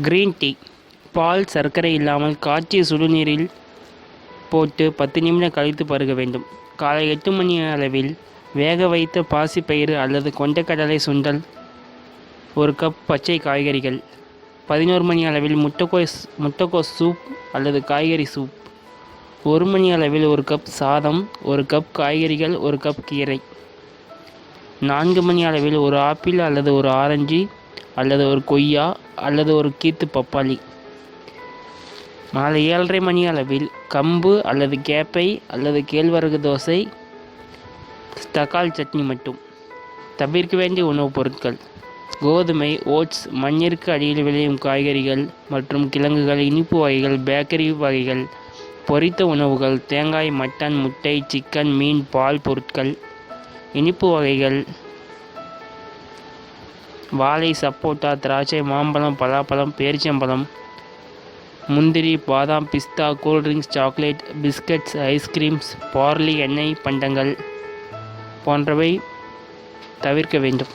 Green tea. பால் சர்க்கரை இல்லாமல் காய்ச்சிய சுடுநீரில் போட்டு பத்து நிமிடம் கழித்து பருக வேண்டும். காலை எட்டு மணி அளவில் வேக வைத்த பாசிப்பயிறு அல்லது கொண்டைக்கடலை சுண்டல் ஒரு கப் பச்சை காய்கறிகள் பதினோரு மணி அளவில் முட்டைக்கோஸ் முட்டைக்கோஸ் சூப் அல்லது காய்கறி சூப் ஒரு மணி அளவில் ஒரு கப் சாதம் ஒரு கப் காய்கறிகள் ஒரு கப் கீரை நான்கு மணி அளவில் ஒரு ஆப்பிள் அல்லது ஒரு ஆரஞ்சு அல்லது ஒரு கொய்யா அல்லது ஒரு கீத்து பப்பாளி. மாலை ஏழரை மணி அளவில் கம்பு அல்லது கேப்பை அல்லது கேழ்வரகு தோசை தக்காளி சட்னி மட்டும். தவிர்க்க வேண்டிய உணவுப் பொருட்கள். கோதுமை ஓட்ஸ் மண்ணிற்கு அடியில் விளையும் காய்கறிகள் மற்றும் கிழங்குகள் இனிப்பு வகைகள் பேக்கரி வகைகள் பொரித்த உணவுகள் தேங்காய் மட்டன் முட்டை சிக்கன் மீன் பால் பொருட்கள் இனிப்பு வகைகள் வாழை சப்போட்டா திராட்சை மாம்பழம் பலாப்பழம் பேரிச்சம்பழம் முந்திரி பாதாம் பிஸ்தா cool drinks chocolate biscuits ice creams barley எண்ணெய் பண்டங்கள் போன்றவை தவிர்க்க வேண்டும்.